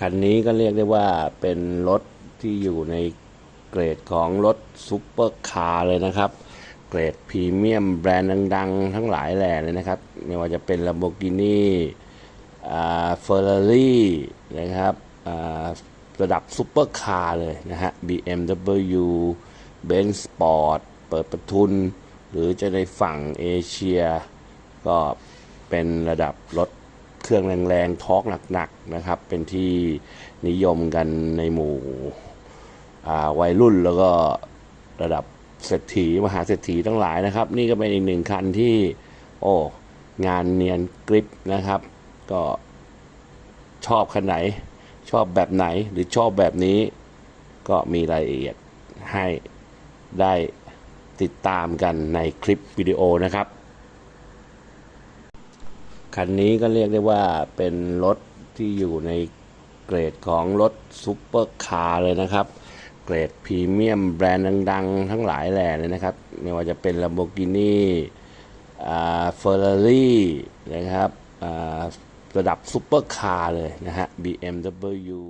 คันนี้ก็เรียกได้ว่าเป็นรถที่อยู่ในเกรดของรถซูเปอร์คาร์เลยนะครับ เกรดพรีเมียมแบรนด์ดัง ๆ ทั้งหลายแหล่เลยนะครับ ไม่ว่าจะเป็น Lamborghini เฟอร์รารี่นะครับระดับซูเปอร์คาร์เลยนะฮะ BMW Benz Sport เปิดประทุน หรือจะในฝั่งเอเชีย ก็เป็นระดับรถ เครื่องแรงๆทอร์กหนักๆนะครับ เป็นที่นิยมกันในหมู่วัยรุ่นแล้วก็ระดับเศรษฐีมหาเศรษฐีทั้งหลายนะครับ นี่ก็เป็นอีกหนึ่งคันที่ โอ้งานเนียนกริปนะครับ ก็ชอบคันไหน ชอบแบบไหนหรือชอบแบบนี้ ก็มีรายละเอียดให้ได้ติดตามกันในคลิปวิดีโอนะครับ คันนี้ก็เรียกได้ว่าเป็นรถที่อยู่ในเกรดของรถซูเปอร์คาร์เลยนะครับ เกรดพรีเมียมแบรนด์ดัง ๆ ทั้งหลายแหล่เลยนะครับ ไม่ว่าจะเป็น Lamborghini อ่าเฟอร์รารี่นะครับอ่าระดับซูเปอร์คาร์เลยนะฮะ BMW